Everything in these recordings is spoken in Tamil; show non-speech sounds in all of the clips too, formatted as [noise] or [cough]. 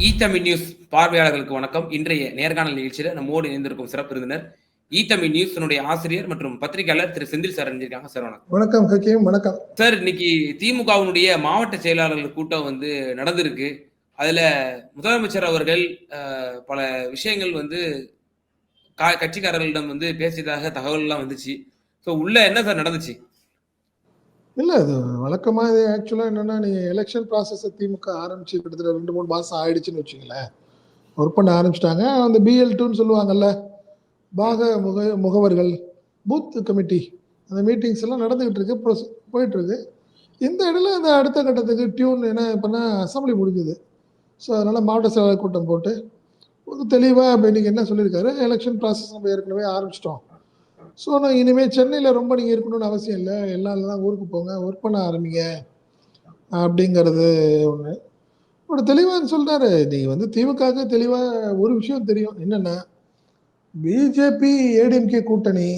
ஈ தமிழ் நியூஸ் பார்வையாளர்களுக்கு வணக்கம். இன்றைய நேர்காணல் நிகழ்ச்சியில் நம்மோடு இணைந்திருக்கும் சிறப்பு விருந்தினர் ஈ தமிழ் நியூஸினுடைய ஆசிரியர் மற்றும் பத்திரிகையாளர் திரு செந்தில் சார் இணைஞ்சிருக்காங்க சார் வணக்கம். வணக்கம் ஹக்கீம் வணக்கம். சார் இன்னைக்கு திமுகவினுடைய மாவட்ட செயலாளர்கள் கூட்டம் வந்து நடந்திருக்கு. அதுல முதலமைச்சர் அவர்கள் பல விஷயங்கள் வந்து கட்சிக்காரர்களிடம் வந்து பேசியதாக தகவல்லாம் வந்துச்சு. ஸோ உள்ள என்ன சார் நடந்துச்சு? இல்லை அது வழக்கமாக இது ஆக்சுவலாக என்னென்னா நீ எலெக்ஷன் ப்ராசஸை திமுக ஆரம்பிச்சு கிட்டத்தட்ட ரெண்டு மூணு மாதம் ஆயிடுச்சுன்னு வச்சுங்களேன் ஒர்க் பண்ண ஆரம்பிச்சிட்டாங்க. அந்த பிஎல் டூன்னு சொல்லுவாங்கல்ல பாக முக முகவர்கள் பூத் கமிட்டி அந்த மீட்டிங்ஸ் எல்லாம் நடந்துகிட்டு இருக்கு ப்ரொஸ் போயிட்டுருக்கு இந்த இடத்துல இந்த அடுத்த கட்டத்துக்கு டியூன் என்ன இப்போனா அசம்பிளி முடிஞ்சுது. ஸோ அதனால் மாவட்ட செயலாளர் கூட்டம் போட்டு ஒரு தெளிவாக இப்போ இன்றைக்கி என்ன சொல்லியிருக்காரு? எலெக்ஷன் ப்ராசஸ் நம்ம ஏற்கனவே ஆரம்பிச்சிட்டோம். ஸோ நான் இனிமேல் சென்னையில் ரொம்ப நீங்கள் இருக்கணும்னு அவசியம் இல்லை. எல்லாரும் தான் ஊருக்கு போங்க ஒர்க் பண்ண ஆரம்பிங்க. அப்படிங்கிறது ஒன்று ஒரு தெளிவாக சொல்கிறாரு நீங்கள் வந்து திமுகவுக்கு தெளிவாக ஒரு விஷயம் தெரியும். என்னென்னா பிஜேபி ஏடிஎம்கே கூட்டணி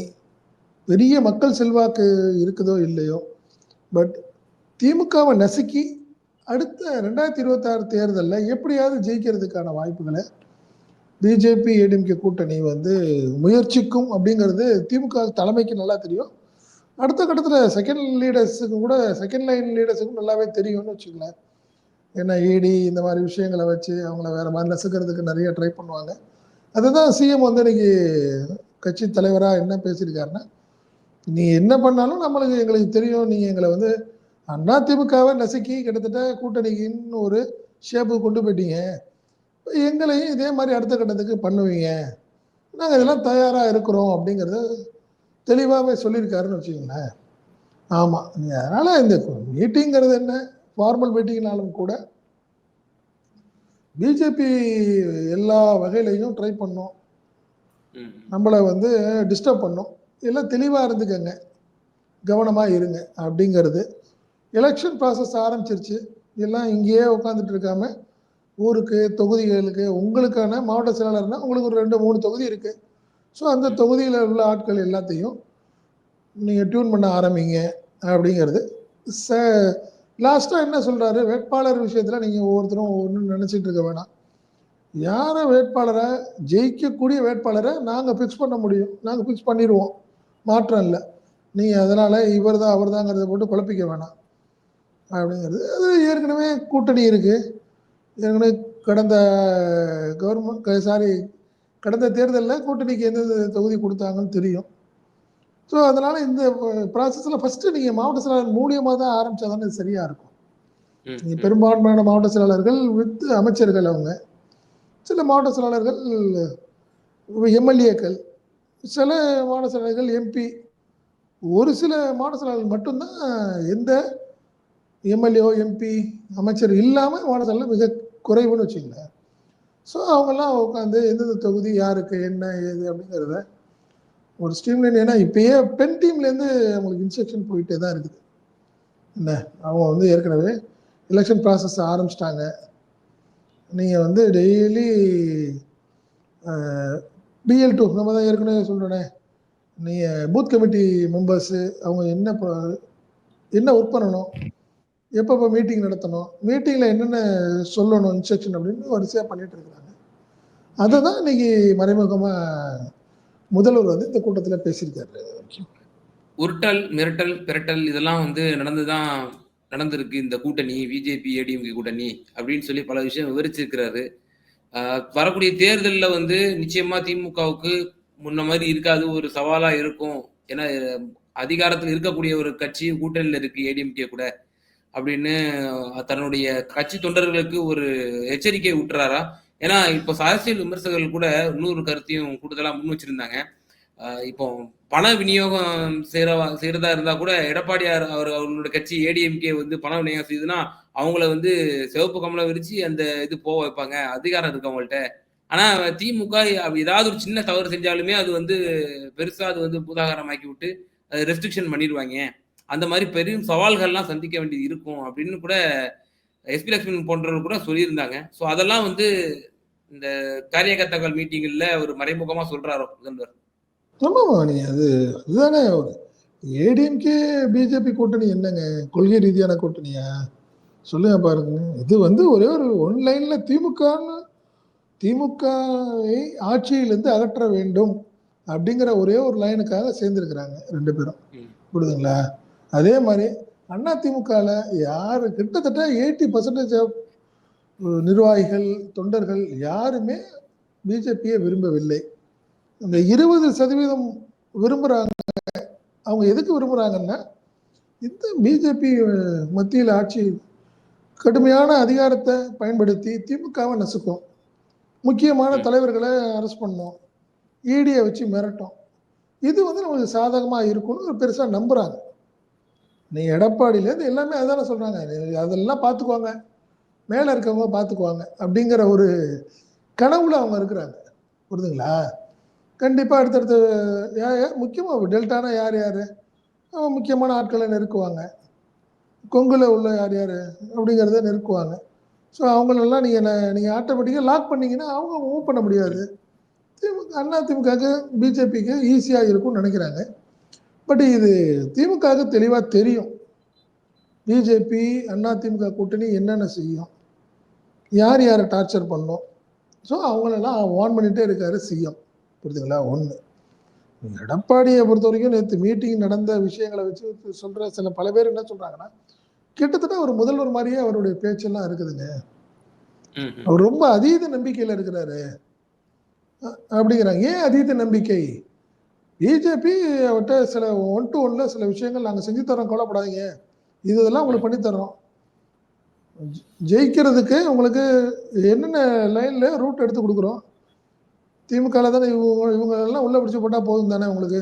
பெரிய மக்கள் செல்வாக்கு இருக்குதோ இல்லையோ பட் திமுகவை நசுக்கி அடுத்த ரெண்டாயிரத்தி இருபத்தாறு தேர்தலில் எப்படியாவது ஜெயிக்கிறதுக்கான வாய்ப்புகளை பிஜேபி ஏடிஎம்கே கூட்டணி வந்து முயற்சிக்கும் அப்படிங்கிறது திமுக தலைமைக்கு நல்லா தெரியும். அடுத்த கட்டத்தில் செகண்ட் லீடர்ஸுக்கு கூட செகண்ட் லைன் லீடர்ஸுக்கும் நல்லாவே தெரியும்னு வச்சுக்கலாம் ஏன்னா இடி இந்த மாதிரி விஷயங்களை வச்சு அவங்கள வேற மாதிரி நசுக்கிறதுக்கு நிறைய ட்ரை பண்ணுவாங்க. அதுதான் சிஎம் வந்து இன்னைக்கு கட்சி தலைவராக என்ன பேசியிருக்காருன்னா நீ என்ன பண்ணாலும் நம்மளுக்கு எங்களுக்கு தெரியும். நீங்கள் எங்களை வந்து அண்ணா திமுகவை நசுக்கி கிட்டத்தட்ட கூட்டணிக்குன்னு ஒரு ஷேப்பு கொண்டு போயிட்டீங்க. எங்களையும் இதே மாதிரி அடுத்த கட்டத்துக்கு பண்ணுவீங்க. நாங்கள் இதெல்லாம் தயாராக இருக்கிறோம் அப்படிங்கிறத தெளிவாகவே சொல்லியிருக்காருன்னு வச்சுக்கோங்களேன். ஆமாம் அதனால் இந்த மீட்டிங்கிறது என்ன? ஃபார்மல் மீட்டிங்னாலும் கூட பிஜேபி எல்லா வகையிலையும் ட்ரை பண்ணோம். நம்மளை வந்து டிஸ்டர்ப் பண்ணோம். எல்லாம் தெளிவாக இருந்துக்கங்க. கவனமாக இருங்க அப்படிங்கிறது. எலெக்ஷன் ப்ராசஸ் ஆரம்பிச்சிருச்சு. எல்லாம் இங்கேயே உட்காந்துட்டு இருக்காம ஊருக்கு தொகுதிகளுக்கு உங்களுக்கான மாவட்ட செயலாளர்னா உங்களுக்கு ஒரு ரெண்டு மூணு தொகுதி இருக்குது ஸோ அந்த தொகுதியில் உள்ள ஆட்கள் எல்லாத்தையும் நீங்கள் டியூன் பண்ண ஆரம்பிங்க அப்படிங்கிறது. ச லாஸ்ட்டாக என்ன சொல்கிறாரு வேட்பாளர் விஷயத்தில் நீங்கள் ஒவ்வொருத்தரும் ஒவ்வொன்றும் நினச்சிட்டு இருக்க வேணாம். யாரை வேட்பாளரை ஜெயிக்கக்கூடிய வேட்பாளரை நாங்கள் ஃபிக்ஸ் பண்ண முடியும். நாங்கள் ஃபிக்ஸ் பண்ணிடுவோம். மாற்றம் இல்லை. நீங்கள் அதனால் இவர் தான் அவர் தாங்கிறத போட்டு குழப்பிக்க வேணாம். அப்படிங்கிறது. அது ஏற்கனவே கூட்டணி இருக்குது ஏற்கனவே கடந்த கவர்மெண்ட் சாரி கடந்த தேர்தலில் கூட்டணிக்கு எந்தெந்த தொகுதி கொடுத்தாங்கன்னு தெரியும். ஸோ அதனால் இந்த ப்ராசஸில் ஃபஸ்ட்டு நீங்கள் மாவட்ட செயலாளர் மூலியமாக தான் ஆரம்பித்தா தானே சரியாக இருக்கும். ம். நீங்க பெரும்பான்மையான மாவட்ட செயலாளர்கள் வித் அமைச்சர்கள் அவங்க. சில மாவட்ட செயலாளர்கள் எம்எல்ஏக்கள் சில மாவட்ட செயலாளர்கள் எம்பி ஒரு சில மாவட்ட செயலாளர்கள் மட்டும்தான் எந்த எம்எல்ஏ எம்பி அமைச்சர் இல்லாமல் மாவட்ட செயலாளர் மிக குறைவுன்னு வச்சுங்களேன் ஸோ அவங்கெல்லாம் உட்காந்து எந்தெந்த தொகுதி யாருக்கு என்ன ஏது அப்படிங்கிறத ஒரு ஸ்ட்ரீம்லைன் ஏன்னா இப்பயே பெண் டீம்லேருந்து அவங்களுக்கு இன்ஸ்ட்ரக்ஷன் போயிட்டே தான் இருக்குது. என்ன? அவங்க வந்து ஏற்கனவே எலெக்ஷன் ப்ராசஸ் ஆரம்பிச்சிட்டாங்க. நீங்கள் வந்து டெய்லி பிஎல் டூ நம்ம தான் ஏற்கனவே சொல்கிறோனே நீங்கள் பூத் கமிட்டி மெம்பர்ஸு அவங்க என்ன என்ன ஒர்க் பண்ணணும்? எப்பப்போ மீட்டிங் நடத்தணும்? மீட்டிங்கில் என்னென்ன சொல்லணும் இன்ஸ்ட்ரக்ஷன் அப்படின்னு வரிசையாக பண்ணிகிட்டு இருக்கிறாங்க. அதை தான் இன்னைக்கு மறைமுகமாக முதல்வர் வந்து இந்த கூட்டத்தில் பேசியிருக்காரு. உருட்டல் மிரட்டல் பிரட்டல் இதெல்லாம் வந்து நடந்து தான் நடந்திருக்கு இந்த கூட்டணி பிஜேபி ஏடிஎம்கே கூட்டணி அப்படின்னு சொல்லி பல விஷயம் விவரிச்சிருக்கிறாரு. வரக்கூடிய தேர்தலில் வந்து நிச்சயமா திமுகவுக்கு முன்ன மாதிரி இருக்காது ஒரு சவாலா இருக்கும். ஏன்னா அதிகாரத்தில் இருக்கக்கூடிய ஒரு கட்சி கூட்டணியில் இருக்கு ஏடிஎம்கே கூட. அப்படின்னு தன்னுடைய கட்சி தொண்டர்களுக்கு ஒரு எச்சரிக்கை விட்டுறாரா ஏன்னா இப்போ அரசியல் விமர்சகர்கள் கூட இன்னொரு கருத்தையும் கூடுதலாக முன் வச்சிருந்தாங்க. இப்போ பண விநியோகம் செய்யறவா செய்யறதா இருந்தா கூட எடப்பாடியார் அவர் அவங்களோட கட்சி ஏடிஎம்கே வந்து பண விநியோகம் செய்யுதுன்னா அவங்கள வந்து சிவப்பு கமலம் விரிச்சு அந்த இது போக வைப்பாங்க அதிகாரம் இருக்கு அவங்கள்ட்ட. ஆனா திமுக அப்படி ஏதாவது ஒரு சின்ன தவறு செஞ்சாலுமே அது வந்து பெருசா அது வந்து பூதாகரமாக்கி விட்டு அது ரெஸ்ட்ரிக்ஷன் பண்ணிடுவாங்க அந்த மாதிரி பெரும் சவால்கள்லாம் சந்திக்க வேண்டியது இருக்கும் அப்படின்னு கூட எஸ்பி லட்சுமணன் போன்றவர் கூட சொல்லியிருந்தாங்க. ஸோ அதெல்லாம் வந்து இந்த காரியகர்த்தாக்கள் மீட்டிங்ல ஒரு மறைமுகமா சொல்றாரோ முதல்வர்? ஆமாம்மா நீ அது அதுதானே ஏடிஎம்கே பிஜேபி கூட்டணி என்னங்க? கொள்கை ரீதியான கூட்டணியா? சொல்லுங்க பாருங்க. இது வந்து ஒரே ஒரு ஒன்லைன்ல திமுகன்னு திமுகவை ஆட்சியிலிருந்து அகற்ற வேண்டும் அப்படிங்கிற ஒரே ஒரு லைனுக்காக சேர்ந்துருக்கிறாங்க ரெண்டு பேரும். புரியுதுங்களா? அதே மாதிரி அண்ணா திமுகல யாரு கிட்டத்தட்ட எயிட்டி பர்சன்டேஜ் நிர்வாகிகள் தொண்டர்கள் யாருமே பிஜேபியை விரும்பவில்லை. இந்த இருபது சதவீதம் விரும்புறாங்க. அவங்க எதுக்கு விரும்புறாங்கன்னா இந்த பிஜேபி மத்தியில் ஆட்சி கடுமையான அதிகாரத்தை பயன்படுத்தி திமுகவை நசுக்கும். முக்கியமான. தலைவர்களை அரெஸ்ட் பண்ணும். ஈடியை வச்சு மிரட்டும். இது வந்து நமக்கு சாதகமாக இருக்கும்னு ஒரு பெருசாக நம்புறாங்க. நீ எடப்பாடியிலேருந்து எல்லாமே அதானே சொல்கிறாங்க அதெல்லாம் பார்த்துக்குவாங்க. மேலே இருக்கவங்க பார்த்துக்குவாங்க. அப்படிங்கிற ஒரு கனவுல அவங்க இருக்கிறாங்க. புரிதுங்களா கண்டிப்பாக அடுத்தடுத்து முக்கியமாக டெல்டானா யார் யார்? முக்கியமான ஆட்களை நெருக்குவாங்க. கொங்குல உள்ள யார் யார்? அப்படிங்கிறத நெருக்குவாங்க. ஸோ அவங்களெல்லாம் நீங்கள் நீங்கள் ஆட்டோமேட்டிக்காக லாக் பண்ணிங்கன்னா அவங்க மூவ் பண்ண முடியாது. திமுக அண்ணா திமுகவுக்கு பிஜேபிக்கு ஈஸியாக இருக்கும்னு நினைக்கிறாங்க. பட் இது திமுகவுக்கு தெளிவாக தெரியும். பிஜேபி அண்ணா திமுக கூட்டணி என்னென்ன செய்யும்? யார் யாரை டார்ச்சர் பண்ணும்? ஸோ அவங்களெல்லாம் வார்ன் பண்ணிகிட்டே இருக்காரு சிஎம் புரியுதுங்களா? ஒன்று எடப்பாடியை பொறுத்த வரைக்கும் நேற்று மீட்டிங் நடந்த விஷயங்களை வச்சு சொல்கிற சில பல பேர் என்ன சொல்கிறாங்கன்னா கிட்டத்தட்ட ஒரு முதல்வர் மாதிரியே அவருடைய பேச்செல்லாம் இருக்குதுங்க. அவர் ரொம்ப அதீத நம்பிக்கையில் இருக்கிறாரு. அப்படிங்கிறாங்க. ஏன் அதீத நம்பிக்கை? பிஜேபி அவர்கிட்ட சில ஒன் டு ஒன்ல சில விஷயங்கள் நாங்கள் செஞ்சு தரோம் கவலைப்படாதீங்க. இது இதெல்லாம் உங்களுக்கு பண்ணி தரோம் ஜெ- ஜெயிக்கிறதுக்கு உங்களுக்கு என்னென்ன லைன்ல ரூட் எடுத்து கொடுக்குறோம்? திமுகல தானே இவங்க இவங்க எல்லாம் உள்ள பிடிச்சு போட்டா போதும் தானே உங்களுக்கு?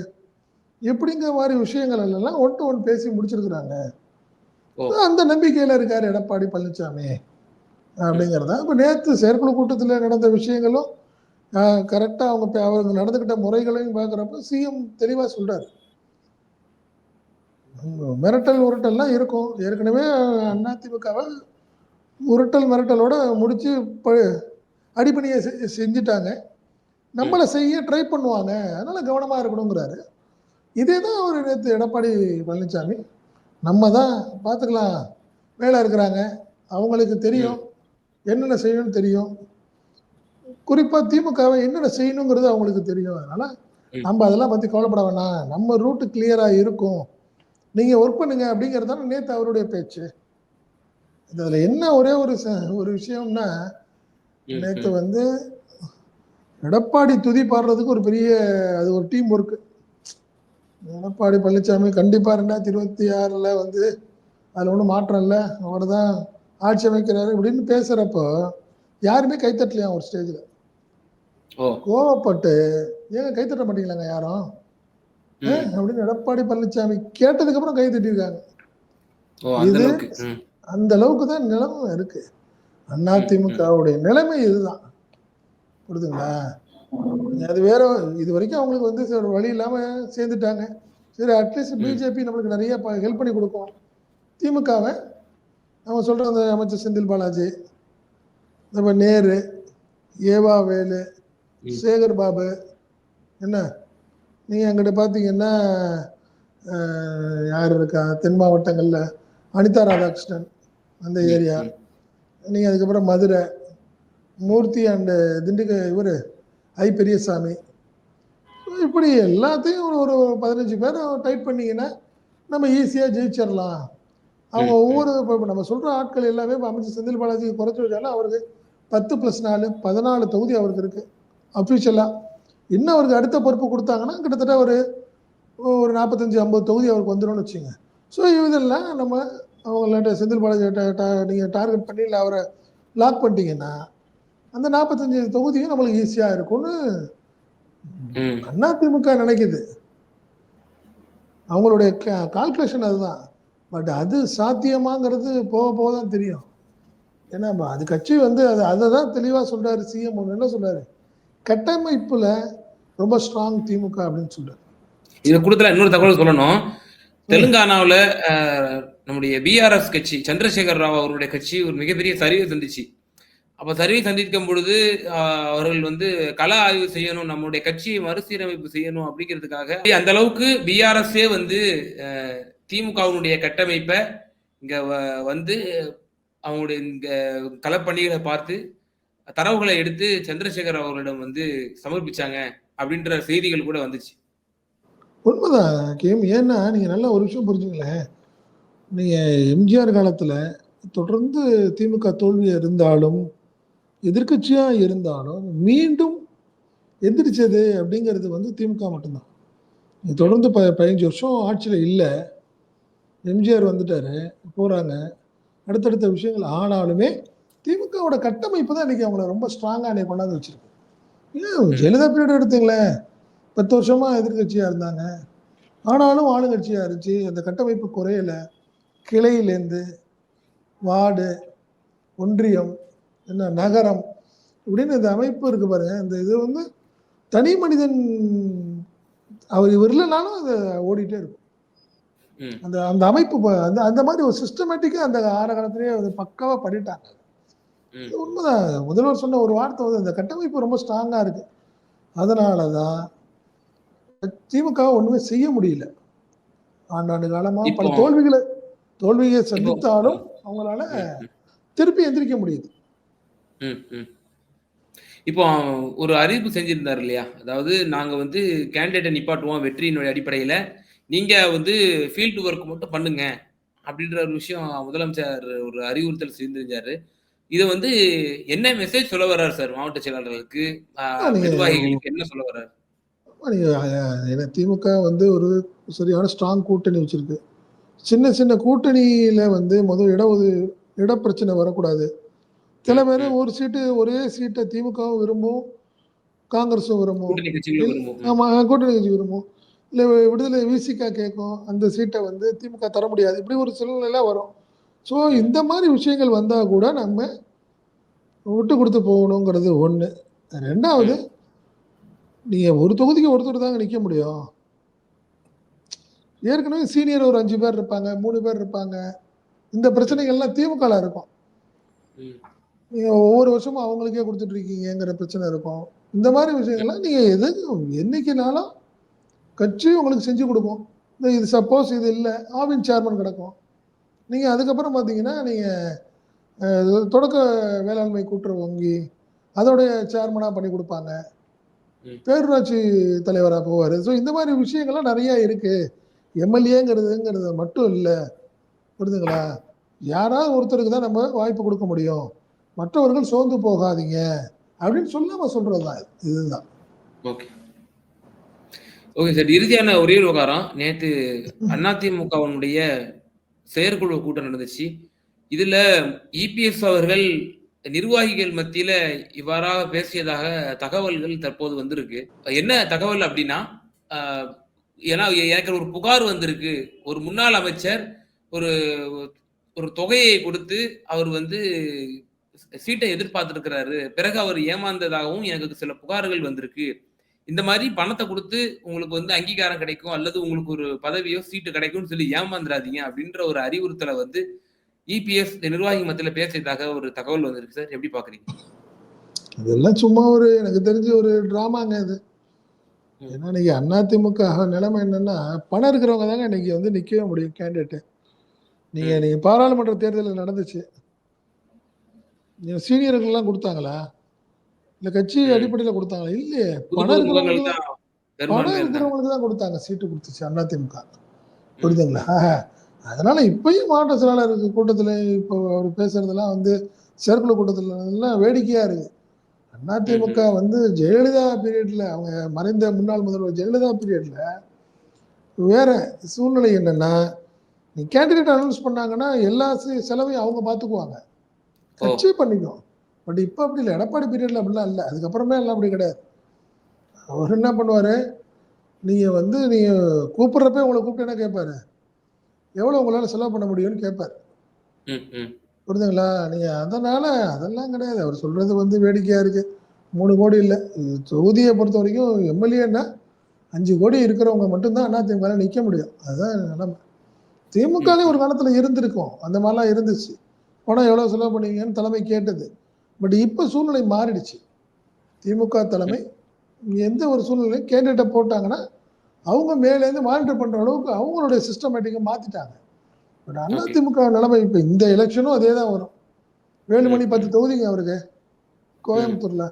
எப்படிங்கிற மாதிரி விஷயங்கள் எல்லாம் ஒன் டு ஒன் பேசி முடிச்சிருக்கிறாங்க. அந்த நம்பிக்கையில இருக்காரு எடப்பாடி பழனிசாமி அப்படிங்கிறதா இப்போ நேற்று செயற்குழு கூட்டத்தில் நடந்த விஷயங்களும் கரெக்டாக அவங்க பே- அவங்க நடந்துக்கிட்ட முறைகளையும் பார்க்குறப்ப சிஎம் தெளிவாக சொல்கிறார் மிரட்டல் உருட்டல்லாம் இருக்கும். ஏற்கனவே அதிமுகவை உருட்டல் மிரட்டலோட முடித்து ப அடிப்பணியை செ- செஞ்சுட்டாங்க. நம்மளை செய்ய ட்ரை பண்ணுவாங்க. அதனால் கவனமாக இருக்கணுங்கிறாரு. இதே தான் அவர் நேற்று எடப்பாடி பழனிசாமி நம்ம தான் பார்த்துக்கலாம். வேலை இருக்கிறாங்க. அவங்களுக்கு தெரியும். என்னென்ன செய்யணும்னு தெரியும். குறிப்பாக திமுகவை என்னென்ன செய்யணுங்கிறது அவங்களுக்கு தெரியும். அதனால. நம்ம அதெல்லாம் பற்றி கவலைப்பட வேணாம். நம்ம ரூட்டு கிளியராக இருக்கும். நீங்கள் ஒர்க் பண்ணுங்க அப்படிங்கிறது தானே நேற்று அவருடைய பேச்சு. இதில் என்ன ஒரே ஒரு ச- ஒரு விஷயம்னா நேற்று. வந்து எடப்பாடி துதி பாடுறதுக்கு ஒரு பெரிய அது ஒரு டீம் ஒர்க்கு எடப்பாடி பழனிசாமி கண்டிப்பாக ரெண்டாயிரத்தி இருபத்தி ஆறில் வந்து அதில் ஒன்றும் மாற்றம் இல்லை. அவர் தான் ஆட்சி அமைக்கிறாரு இப்படின்னு பேசுகிறப்போ யாருமே கைத்தட்டலையா ஒரு ஸ்டேஜில் கோவப்பட்டு ஏங்க கைத்தட்ட மாட்டீங்களாங்க யாரும்? அப்படின்னு எடப்பாடி பழனிசாமி கேட்டதுக்கப்புறம் கை தட்டியிருக்காங்க. இது- அந்த அளவுக்கு தான் நிலைமை இருக்கு. அதிமுகவுடைய நிலைமை இதுதான். புரியுதுங்களா அது வேற இது வரைக்கும் அவங்களுக்கு வந்து வழி இல்லாம சேர்ந்துட்டாங்க. சரி அட்லீஸ்ட். பிஜேபி நம்மளுக்கு நிறைய ஹெல்ப் பண்ணி கொடுக்கும். திமுகவை நம்ம சொல்ற அந்த அமைச்சர் செந்தில் பாலாஜி நம்ம நேரு ஏவா வேலு. சேகர் பாபு என்ன? நீங்க எங்கிட்ட பார்த்தீங்கன்னா யார் இருக்கா? தென் மாவட்டங்கள்ல அனிதா ராதாகிருஷ்ணன் அந்த ஏரியா. நீங்கள் அதுக்கப்புறம் மதுரை மூர்த்தி அண்டு திண்டுக்க இவர் ஐ பெரியசாமி. இப்படி எல்லாத்தையும் ஒரு ஒரு பதினஞ்சு பேர் டைப் பண்ணீங்கன்னா நம்ம ஈஸியாக ஜெயிச்சிடலாம். அவங்க. ஒவ்வொரு இப்போ நம்ம சொல்கிற ஆட்கள் எல்லாமே அமைச்சர் செந்தில் பாலாஜி குறைச்சி வச்சாலும் அவருக்கு பத்து ப்ளஸ் நாலு பதினாலு தொகுதி அவருக்கு இருக்குது அஃபிஷியலாக இன்னும் அவருக்கு அடுத்த பொறுப்பு கொடுத்தாங்கன்னா கிட்டத்தட்ட ஒரு ஒரு நாற்பத்தஞ்சு ஐம்பது தொகுதி அவருக்கு வந்துடும்னு வச்சுங்க. ஸோ இதெல்லாம் நம்ம அவங்கள்ட்ட செந்தில் பாலாஜி நீங்கள் டார்கெட் பண்ணி இல்லை அவரை லாக் பண்ணிட்டீங்கன்னா அந்த நாற்பத்தஞ்சு தொகுதியும் நம்மளுக்கு ஈஸியாக இருக்கும்னு ம். அதிமுக நினைக்குது. அவங்களுடைய கால்குலேஷன் அதுதான். பட் அது சாத்தியமாங்கிறது போக போக தான் தெரியும். ஏன்னா அது கட்சி வந்து அது அதை தான் தெளிவாக சொல்றாரு சிஎம் ஒன்று என்ன சொல்றாரு? கட்டமைப்புல ரொம்ப ஸ்ட்ராங் திமுக அப்படின்னு சொல்றாரு. இது கூடத்துல இன்னொரு தகவல் சொல்லணும். தெலுங்கானாவுல நம்முடைய பிஆர்எஸ் கட்சி சந்திரசேகர் ராவ் அவருடைய கட்சி ஒரு மிகப்பெரிய சரிவை சந்திச்சு. அப்ப சரிவை சந்திக்கும் பொழுது அவர்கள் வந்து கள ஆய்வு செய்யணும் நம்முடைய கட்சியை மறுசீரமைப்பு செய்யணும் அப்படிங்கிறதுக்காக அந்த அளவுக்கு பிஆர்எஸ்ஏ வந்து திமுகவினுடைய கட்டமைப்பை இங்க வந்து அவங்களுடைய இந்த களப்பணிகளை பார்த்து தரவுகளை எடுத்து சந்திரசேகர் அவர்களிடம் வந்து சமர்ப்பிச்சாங்க அப்படின்ற செய்திகள் கூட வந்துச்சு. உண்மைதான் கேம். ஏன்னா நீங்க நல்லா ஒரு விஷயம் புரிஞ்சுங்களேன் நீங்க எம்ஜிஆர் காலத்துல தொடர்ந்து திமுக தோல்வி இருந்தாலும் எதிர்க்கட்சியா இருந்தாலும் மீண்டும் எந்திரிச்சது அப்படிங்கிறது வந்து திமுக மட்டும்தான். நீ தொடர்ந்து ப பதினஞ்சு வருஷம் ஆட்சியில் இல்லை. எம்ஜிஆர் வந்துட்டாரு போகிறாங்க அடுத்தடுத்த விஷயங்கள் ஆனாலுமே திமுகவோட கட்டமைப்பு தான் இன்னைக்கு அவங்கள ரொம்ப ஸ்ட்ராங்கா அன்னைக்கு கொண்டாந்து வச்சிருக்கு. ஏன் ஜெயலலிதா பீரியட் எடுத்துங்களேன் பத்து வருஷமா எதிர்க்கட்சியா இருந்தாங்க. ஆனாலும் ஆளுங்கட்சியா இருந்துச்சு. அந்த கட்டமைப்பு குறையல. கிளையிலேருந்து வார்டு ஒன்றியம் என்ன நகரம் இப்படின்னு இந்த அமைப்பு இருக்கு பாருங்க இந்த இது வந்து தனி மனிதன் அவர் இவர் இல்லைனாலும் அது ஓடிட்டே இருக்கும். அந்த அந்த அமைப்பு அந்த அந்த மாதிரி ஒரு சிஸ்டமேட்டிக்காக அந்த ஆர காலத்திலேயே அது பக்காவா பண்ணிட்டாங்க. உண்மைதான். முதல்வர் சொன்ன ஒரு வார்த்தை வந்து இந்த கட்டமைப்பு ரொம்ப ஸ்ட்ராங்கா இருக்கு. அதனால தான் திமுக ஒண்ணுமே செய்ய முடியல. ஆண்டாண்டு காலமா பல தோல்விகளை தோல்வியை சந்தித்தாலும் அவங்களால திருப்பி எந்திரிக்க முடியுது. இப்போ ஒரு அறிவிப்பு செஞ்சிருந்தார் இல்லையா? அதாவது நாங்க வந்து கேண்டிடேட்டை நிப்பாட்டுவோம் வெற்றியினுடைய அடிப்படையில. நீங்க வந்து ஃபீல்டு ஒர்க் மட்டும் பண்ணுங்க. அப்படின்ற ஒரு விஷயம் முதலமைச்சர் ஒரு அறிவுறுத்தல் செஞ்சிருந்தாரு. இது வந்து என்ன மெசேஜ் சொல்ல வர்றாரு சார் மாவட்ட செயலாளர்களுக்கு? நிர்வாகிகளுக்கு என்ன சொல்ல வர்றாரு? திமுக வந்து ஒரு சரியான ஸ்ட்ராங் கூட்டணி வச்சிருக்கு. சின்ன சின்ன கூட்டணியில வந்து முதல் இட ஒது இட பிரச்சனை வரக்கூடாது. சில பேர் ஒரு சீட்டு ஒரே சீட்டை திமுகவும் விரும்பும் காங்கிரஸும் விரும்பும். ஆமா கூட்டணி கட்சி விரும்பும். இல்லை விடுதலை விசிகா கேட்கும் அந்த சீட்டை வந்து திமுக தர முடியாது. இப்படி ஒரு சூழ்நிலை வரும். ஸோ இந்த மாதிரி விஷயங்கள் வந்தால் கூட நம்ம விட்டு கொடுத்து போகணுங்கிறது ஒன்று ரெண்டாவது நீங்கள் ஒரு தொகுதிக்கு ஒருத்தர் தாங்க நிற்க முடியும். ஏற்கனவே சீனியர் ஒரு அஞ்சு பேர் இருப்பாங்க மூணு பேர் இருப்பாங்க. இந்த பிரச்சனைகள்லாம் திமுகல இருக்கும். நீங்கள் ஒவ்வொரு வருஷமும் அவங்களுக்கே கொடுத்துட்டு இருக்கீங்கிற பிரச்சனை இருக்கும். இந்த மாதிரி விஷயங்கள்லாம் நீங்கள் எது என்னைக்குனாலும் கட்சி உங்களுக்கு செஞ்சு கொடுக்கும். இந்த இது சப்போஸ் இது இல்லை ஆவின் சேர்மன் கிடக்கும். நீங்கள் அதுக்கப்புறம் பார்த்தீங்கன்னா நீங்கள் தொடக்க வேளாண்மை கூட்டுறவு வங்கி அதோடைய சேர்மனாக பண்ணி கொடுப்பாங்க. பேரூராட்சி தலைவராக போவார். ஸோ இந்த மாதிரி விஷயங்கள்லாம் நிறைய இருக்கு. எம்எல்ஏங்கிறதுங்கிறது மட்டும் இல்லை. புரியுதுங்களா யாராவது ஒருத்தருக்கு தான் நம்ம வாய்ப்பு கொடுக்க முடியும். மற்றவர்கள் சோர்ந்து போகாதீங்க. அப்படின்னு சொல்லாம சொல்றது தான். இதுதான். ஓகே. Okay sir. இறுதியான ஒரே ஒரு விவகாரம் நேற்று [laughs] அதிமுகவினுடைய செயற்குழு கூட்டம் நடந்துச்சு. இதுல இபிஎஸ் அவர்கள் நிர்வாகிகள் மத்தியில இவ்வாறாக பேசியதாக தகவல்கள் தற்போது வந்திருக்கு. என்ன தகவல் அப்படின்னா ஏன்னா எனக்கு ஒரு புகார் வந்திருக்கு. ஒரு முன்னாள் அமைச்சர் ஒரு ஒரு தொகையை கொடுத்து அவர் வந்து சீட்டை எதிர்பார்த்துருக்கிறாரு. பிறகு அவர் ஏமாந்ததாகவும் எனக்கு சில புகார்கள் வந்திருக்கு. இந்த மாதிரி பணத்தை கொடுத்து உங்களுக்கு வந்து அங்கீகாரம் கிடைக்கும் அல்லது உங்களுக்கு ஒரு பதவியோ சீட்டு கிடைக்கும்னு சொல்லி ஏமாந்துடாதீங்க அப்படின்ற ஒரு அறிவுறுத்தலை வந்து இபிஎஸ் நிர்வாகி மத்தியில பேசியதாக ஒரு தகவல் வந்திருக்கு சார். எப்படி பாக்குறீங்க? இதெல்லாம் சும்மா ஒரு எனக்கு தெரிஞ்ச ஒரு டிராமாங்க இது ஏன்னா இன்னைக்கு அதிமுக நிலைமை என்னன்னா பணம் இருக்கிறவங்க தாங்க இன்னைக்கு வந்து நிக்கவே முடியும் கேண்டிடேட் நீங்க நீங்க பாராளுமன்ற தேர்தலில் நடந்துச்சு. நீங்க சீனியர்கள்லாம் கொடுத்தாங்களா? இல்ல கட்சி. அடிப்படையில கொடுத்தாங்களா? இல்லையே. பணம் இருக்கிறவங்களுக்கு பணம் இருக்கிறவங்களுக்கு தான் கொடுத்தாங்க. சீட்டு கொடுத்துச்சு அதிமுக புரியுதுங்களா? அதனால இப்பயும் மாவட்ட செயலாளருக்கு கூட்டத்துல இப்போ அவர் பேசுறதெல்லாம் வந்து செயற்குழு கூட்டத்துல எல்லாம் வேடிக்கையா இருக்கு. அதிமுக வந்து ஜெயலலிதா பீரியட்ல அவங்க மறைந்த முன்னாள் முதல்வர் ஜெயலலிதா பீரியட்ல வேற சூழ்நிலை என்னன்னா நீ கேண்டிடேட் அனௌன்ஸ் பண்ணாங்கன்னா எல்லா செலவையும் அவங்க பார்த்துக்குவாங்க. கட்சி பண்ணிக்கும். பட் இப்போ அப்படி இல்லை. எடப்பாடி பீரியட்ல அப்படிலாம் இல்லை. அதுக்கப்புறமே எல்லாம் அப்படி கிடையாது. அவர் என்ன பண்ணுவாரு? நீங்க வந்து நீங்க கூப்பிடுறப்ப உங்களை கூப்பிட்டு என்ன கேட்பாரு எவ்வளவு உங்களால செலவு பண்ண முடியும்னு கேட்பாரு ம், ம். புரியுதுங்களா நீங்க அதனால அதெல்லாம் கிடையாது. அவர் சொல்றது வந்து வேடிக்கையா இருக்கு. மூணு கோடி இல்லை. தொகுதியை பொறுத்த வரைக்கும் எம்எல்ஏன்னா அஞ்சு கோடி இருக்கிறவங்க மட்டும்தான் அதிமுக நிக்க முடியும். அதுதான் நிலைமை. திமுகலே ஒரு காலத்துல இருந்திருக்கும். அந்த மாதிரிலாம் இருந்துச்சு. பணம் எவ்வளவு செலவு பண்ணீங்கன்னு தலைமை கேட்டது. பட் இப்ப சூழ்நிலை மாறிடுச்சு. திமுக தலைமை எந்த ஒரு சூழ்நிலை கேண்டிடேட்டை போட்டாங்கன்னா அவங்க மேலேருந்து மானிட்டர் பண்ற அளவுக்கு அவங்களுடைய சிஸ்டமேட்டிக்கை மாத்திட்டாங்க. பட் அதிமுக நிலைமை இப்ப இந்த எலெக்ஷனும் அதே தான் வரும். வேலுமணி பத்து. தொகுதிங்க அவருக்கு. கோயம்புத்தூர்ல.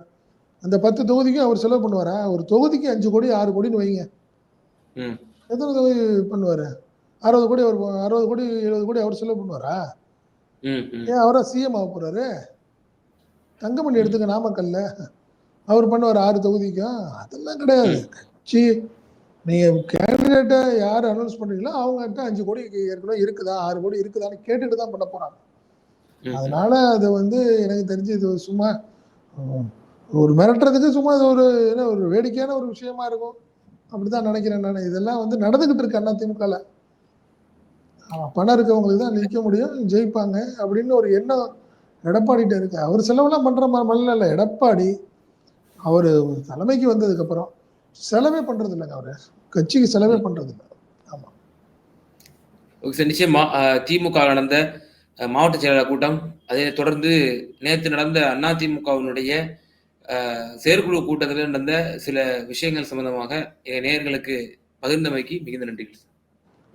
அந்த பத்து தொகுதிக்கும் அவர் செலவு பண்ணுவாரா? ஒரு தொகுதிக்கு அஞ்சு கோடி ஆறு கோடின்னு வைங்க. எத்தனை தொகுதி பண்ணுவாரு? அறுபது கோடி அவர் அறுபது கோடி எழுபது கோடி அவர் செலவு பண்ணுவாரா. ஏன் அவரா சிஎம் ஆக போறாரு? தங்கமணி எடுத்துக்க நாமக்கல்ல. அவர் பண்ணுவார் ஆறு தொகுதிக்கும் அதெல்லாம் கிடையாது. கட்சி நீங்க கேண்டிடேட்டை யார் அனௌன்ஸ் பண்றீங்களோ அவங்ககிட்ட அஞ்சு கோடி ஏற்கனவே இருக்குதா? ஆறு கோடி இருக்குதான்னு கேட்டுட்டு தான் பண்ண ம். அதனால அது வந்து எனக்கு தெரிஞ்சு இது சும்மா ஒரு மிரட்டுறதுக்கு சும்மா இது ஒரு என்ன ஒரு வேடிக்கையான ஒரு விஷயமா இருக்கும். அப்படிதான் நினைக்கிறேன் நான். இதெல்லாம் வந்து நடந்துகிட்டு இருக்கு அண்ணா திமுகல. பணம் இருக்கவங்களுக்கு தான் நிற்க முடியும் ஜெயிப்பாங்க அப்படின்னு ஒரு எண்ணம் எடப்பாடிகிட்ட இருக்கு. அவர் செலவெல்லாம் பண்ற மாதிரி இல்லை. எடப்பாடி அவர் தலைமைக்கு வந்ததுக்கு அப்புறம் செலவே பண்றது இல்லைங்க அவரு. கட்சிக்கு செலவே பண்றது இல்லை. ஆமா. Okay sir. நிச்சயமா திமுக நடந்த மாவட்ட செயலாளர் கூட்டம் அதை தொடர்ந்து நேற்று நடந்த அண்ணா திமுகவினுடைய செயற்குழு கூட்டத்தில் நடந்த சில விஷயங்கள் சம்பந்தமாக என் பகிர்ந்தமைக்கு மிகுந்த நன்றிகள்